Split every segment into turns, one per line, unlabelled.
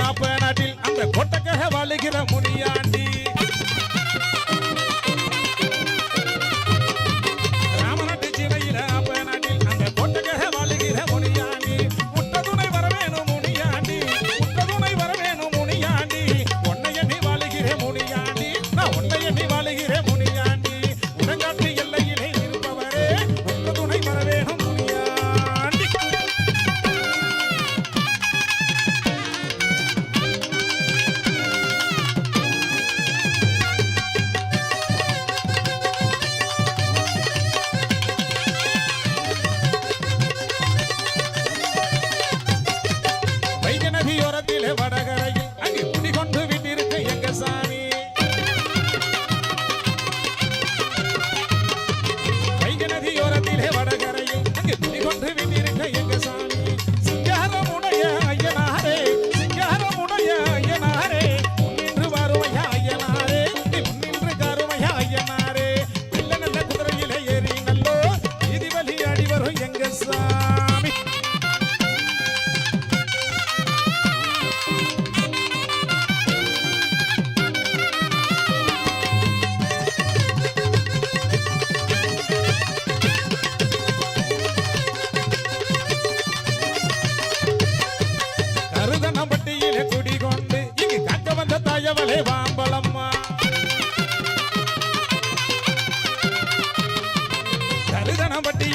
சீமையில நாட்டில் அந்த கொட்டக்கக வாழுகிற முனியான்.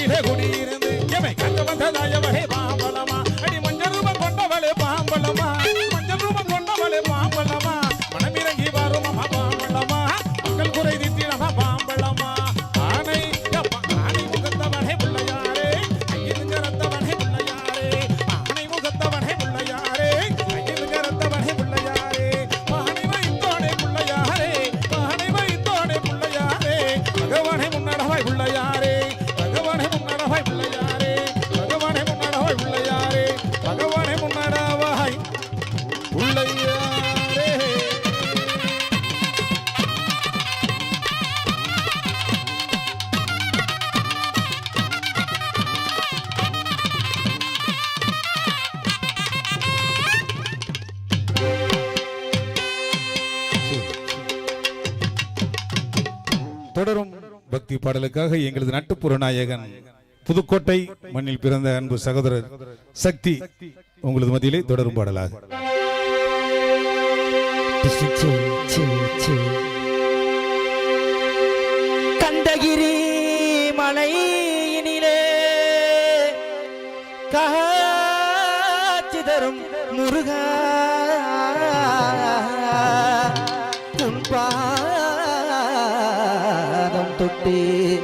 குடியிலே குடியிலே தொடரும் பக்தி பாடலுக்காக எங்களது நட்டுப்புற நாயகன் புதுக்கோட்டை மண்ணில் பிறந்த அன்பு சகோதரர் சக்தி உங்களது மத்தியிலே தொடரும் பாடலாக.
கந்தகிரி மலையினிலே காட்சி தரும் முருகா கேட்டு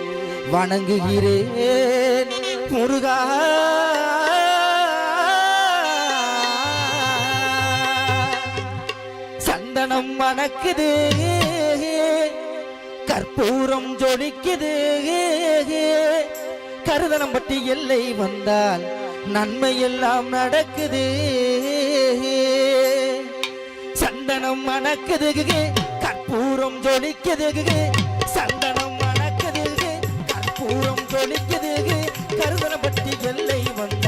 வணங்குகிறேன். முருகா. சந்தனம் வணக்குது கற்பூரம் ஜொலிக்குது. கருதனம்பட்டி எல்லை வந்தால் நன்மை எல்லாம் நடக்குது. சந்தனம் மணக்குதுகு கற்பூரம் ஜொலிக்குதுகு சந்த கொலிக்குது கருதனப்பட்டி எல்லை வந்த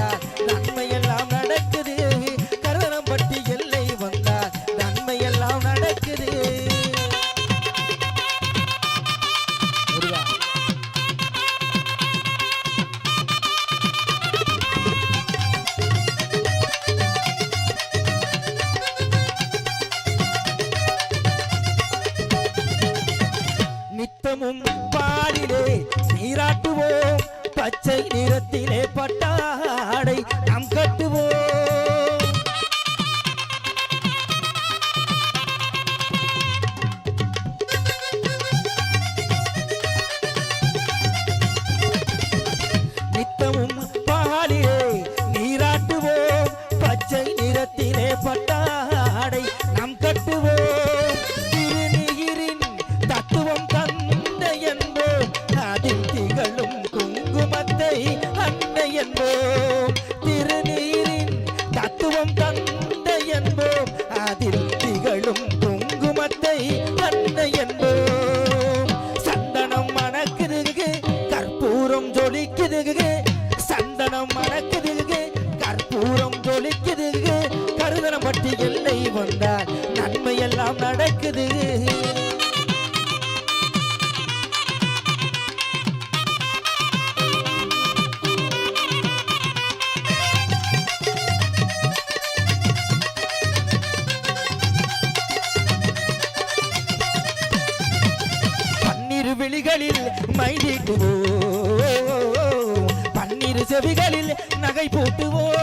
செவிகளில் நகை பூட்டுவோம்.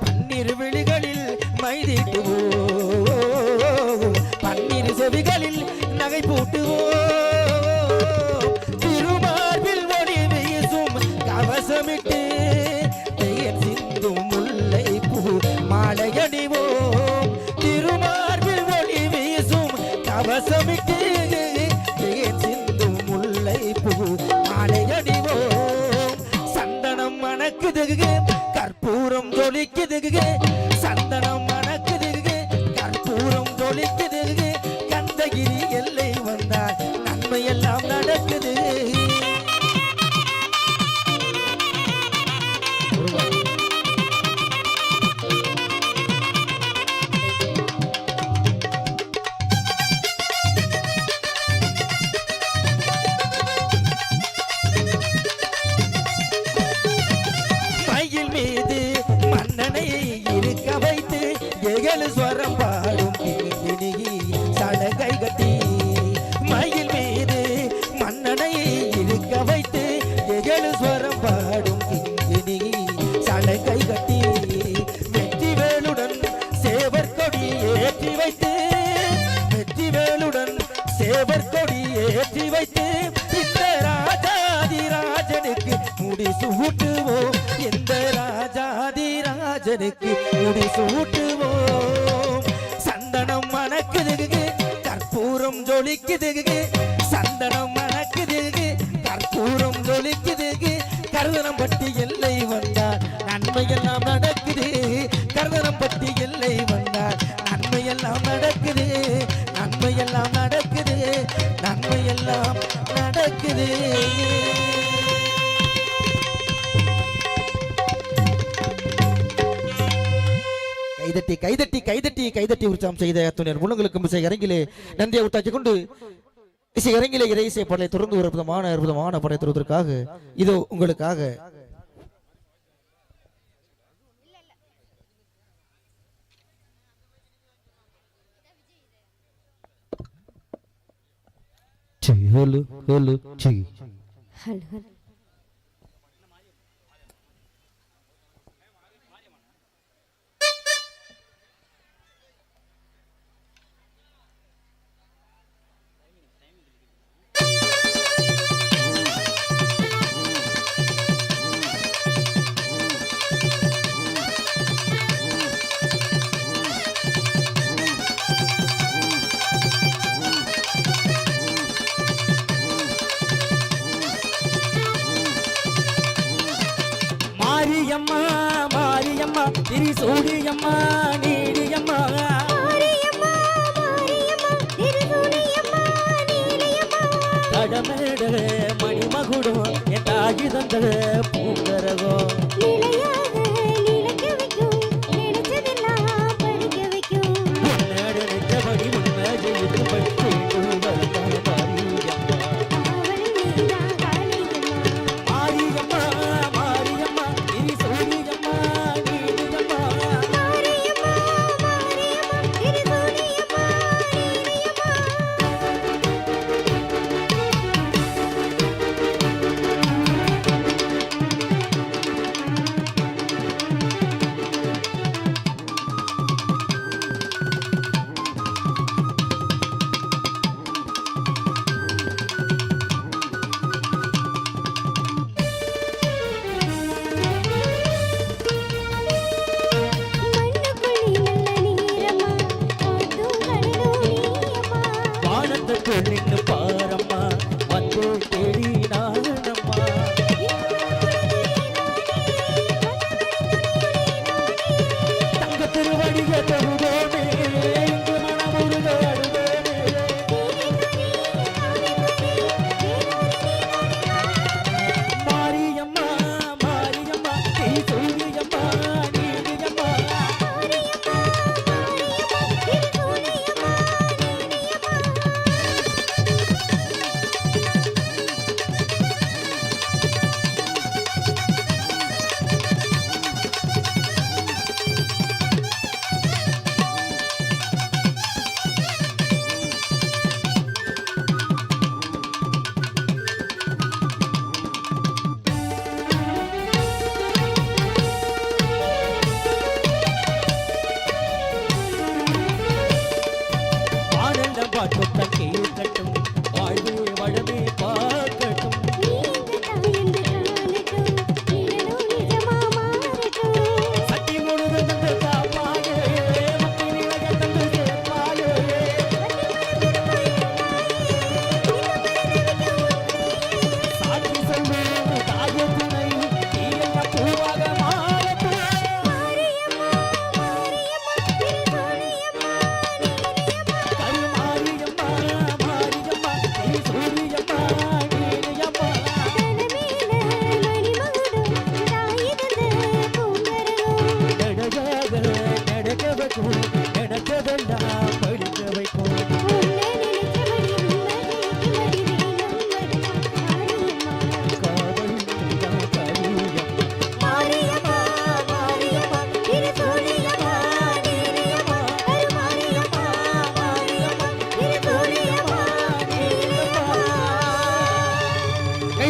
பன்னிரு விழிகளில் மைதிட்டுவோம் பன்னிரு செவிகளில் நகை பூட்டுவோம். gege gege பறக்குது கற்பூரம் ஜொலிக்குது.
கைதட்டி கைதட்டி கைதட்டி கைதட்டி உற்சாகம் செய்த துணர் முன்னங்களுக்கும் இசை இறங்கிலே நன்றியை உத்தாக்கி கொண்டு இசை இறங்கிலே இறை இசை பாடலை தொடர்ந்து ஒரு அற்புதமான அற்புதமான படை தருவதற்காக இது உங்களுக்காக. Hello hello. Yeah.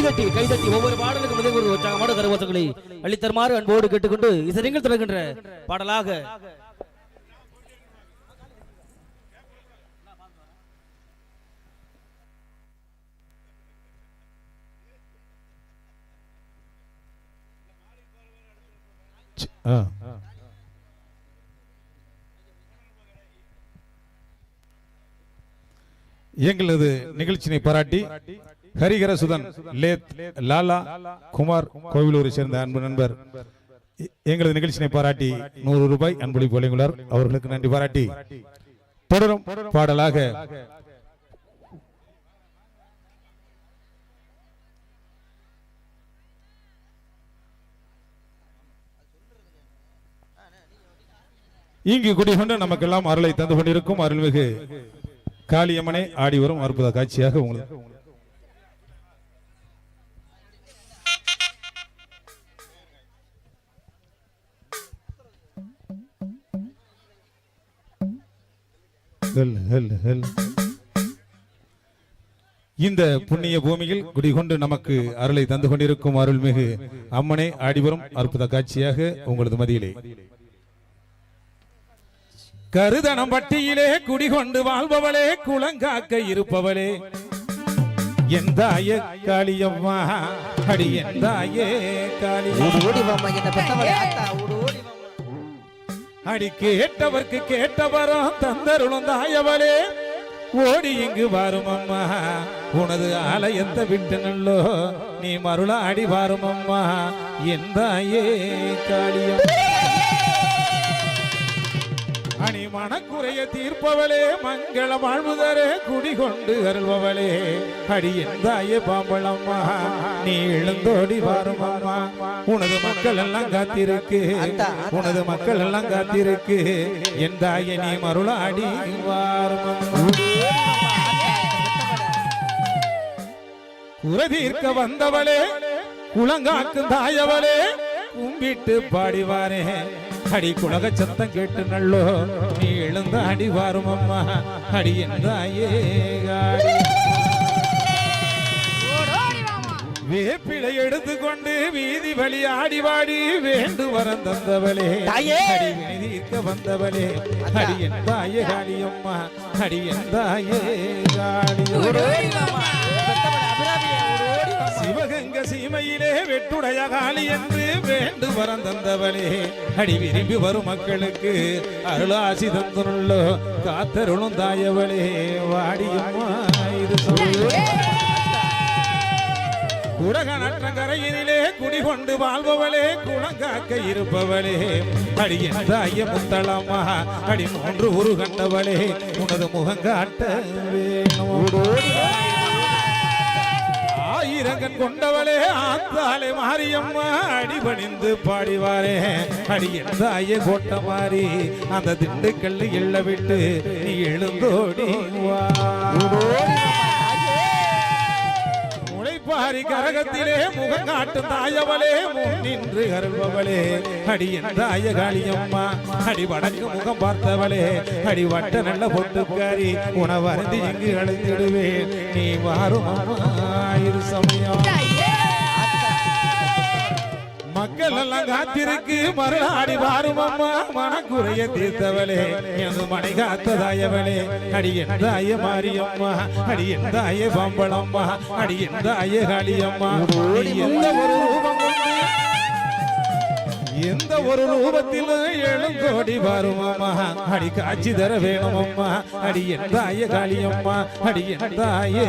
கைதட்டி கைதட்டி ஒவ்வொரு பாடலுக்கு முதல் ஒரு உற்சாகமான கருவோசங்களை அளித்தருமாறு அன்போடு கேட்டுக்கொண்டு இசைங்கள் தொடர்கின்ற பாடலாக
எங்களது நிகழ்ச்சியினை பாராட்டி ஹரிகர சுதன் லேத் லாலா குமார் கோவிலூரை சேர்ந்த அன்பு நண்பர். எங்களது நிகழ்ச்சியினை பாராட்டி நூறு ரூபாய் அன்பளிப்பு வழங்கியுள்ளார் அவர்களுக்கு நன்றி பாராட்டி தொடரும் பாடலாக இங்கு குடிகொண்டு நமக்கெல்லாம் அருளை தந்து கொண்டிருக்கும் அருள்மிகு காளியம்மனை ஆடி வரும் அற்புத காட்சியாக உங்களுக்கு இந்த புண்ணிய பூமியில் குடிகொண்டு நமக்கு அருளை தந்து கொண்டிருக்கும் அருள்மிகு அம்மனை ஆடிவரும் அற்புத காட்சியாக உங்களது மதியிலே. கருதனம் பட்டியிலே குடிகொண்டு வாழ்பவளே குளங்காக்க இருப்பவளே. என் தாய காளியம்மா
அடி என் தாயே காளியம்மா.
அடி கேட்டவர்க்கு கேட்டவரம் தந்தருளும் தாயவளே. ஓடி இங்கு வரும் அம்மா உனது ஆலயத்தை விட்டு நல்லோ. நீ மருளாடி வரும் அம்மா எந்தாயே காளியம். அணி மனக்குறைய தீர்ப்பவளே மங்கள வாழ்வுதரே குடிகொண்டு அருள்பவளே. அடி எந்தாயே பாம்பளம்மா நீ எழுந்தோடி வரும் அம்மா உனது மக்கள் எல்லாம் காத்திருக்கு. உனது மக்கள் எல்லாம் காத்திருக்கு. என் தாயே நீ மருளாடி. குறதீர்க்க வந்தவளே குளங்காக்கும் தாயவளே கும்பிட்டு பாடிவாரே. அடி குலக சத்தம் கேட்டு நல்லோ நீ எழுந்த அடி வாரும் அம்மா அடி எந்தாயே வேப்பிலை எடுத்துக்கொண்டு வீதி வழி ஆடி வாடி வேண்டு வரம் தந்தவளே. வினிதீர்க்க வந்தவளே. அடி என் தாயே காளியம்மா அடி என் தாயே காளியம்மா சிவகங்க சீமையிலே வெட்டுடைய காளி என்று வேண்டு வரம் தந்தவளே. அடி விரும்பி வரும் மக்களுக்கு அருளாசி தந்துள்ளோ காத்தருளும் தாயவளே. வாடியம்மா இது சொல்லு குடக நற்றங்கரையினிலே குடிகொண்டு வாழ்பவளே குளங்காக்க இருப்பவளே. அடி என் தாய அடி மூன்று உரு கண்டவளே. உனது முகங்காட்ட வேணும். ஆயிரங்கன் கொண்டவளே ஆத்தாலே மாரியம்மா அடிபணிந்து பாடிவாரே. அடி எந்தாய கொட்ட மாறி அந்த திண்டுக்கல் எள்ள விட்டு நீ எழுந்தோடி வா. முளைப்பாரி கரகத்திலே முகம் காட்டும் தாயவளே நின்று அருள்பவளே அடி எந்தாய காளியம்மா அடி வடக்கு முகம் பார்த்தவளே. அடி வட்ட நல்ல பொட்டுக்காரி உணவருந்து இங்கு அழைத்திடுவேன். நீ வாரும் அம்மா இரு சமயம். மக்கள் எல்லாம் காத்திருக்கு மறுநாடி வாரும் அம்மா மனக்குறைய தீர்த்தவளே. எனது மனை காத்ததாயவளே அடி தாய மாரியம்மா அடி தாய பம்பளம்மா அடி தாய காளியம்மா எந்த ஒரு ரூபம் எந்த ஒரு ரூபத்தில் எழுந்தோடி கோடி அம்மா அடி காட்சி தர வேணும் அடி என் தாய காளியம்மா அடி என் தாயே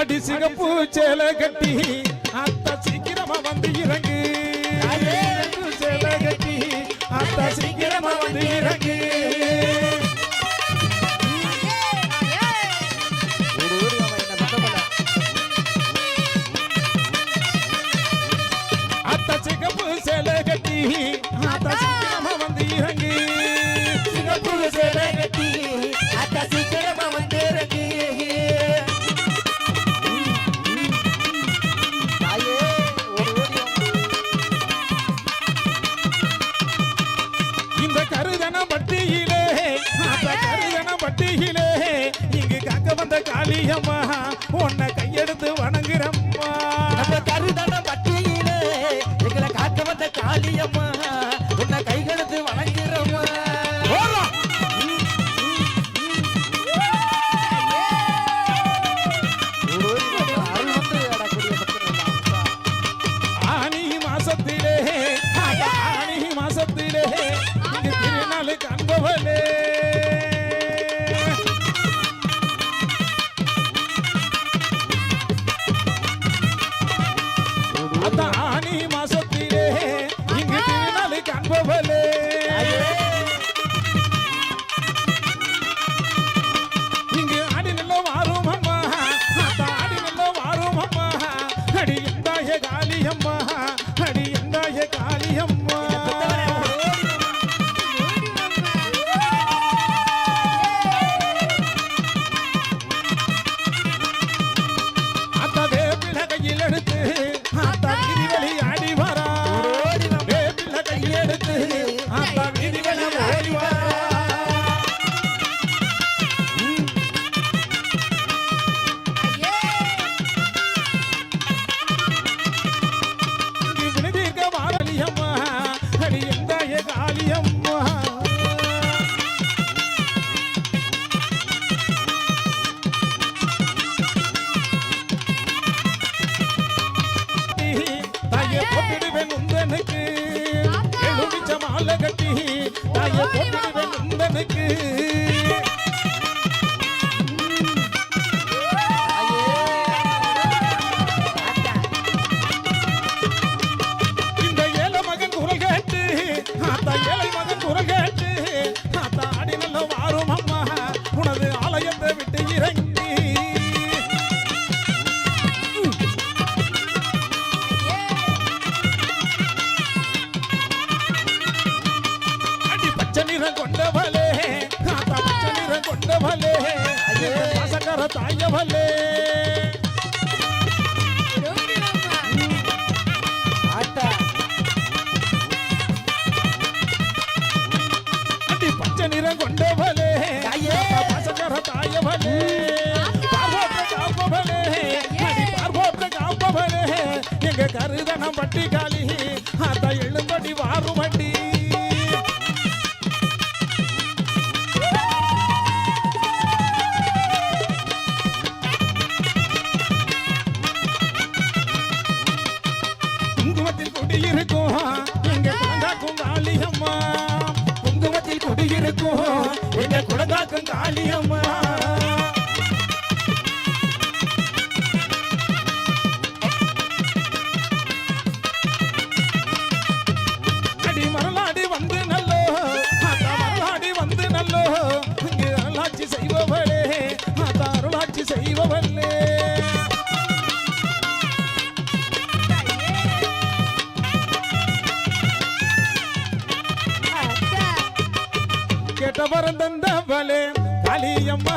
அடி சிகப்பு சேலை கட்டி அத்த சீக்கிரமா வந்து இறங்கு. சேலை கட்டி அத்த சீக்கிரமா வந்து இறங்கு. அத்த சிகப்பு சேலை கட்டி அத்த சீக்கிரமா வந்து இறங்கு. சிகப்பு சேலை காக்க வந்த கருதனம் பட்டி காலி. இங்கு அருளாட்சி செய்பவளே மாதா அருளாட்சி செய்பவளே. கேட்டவரம் தந்தவளே காளியம்மா.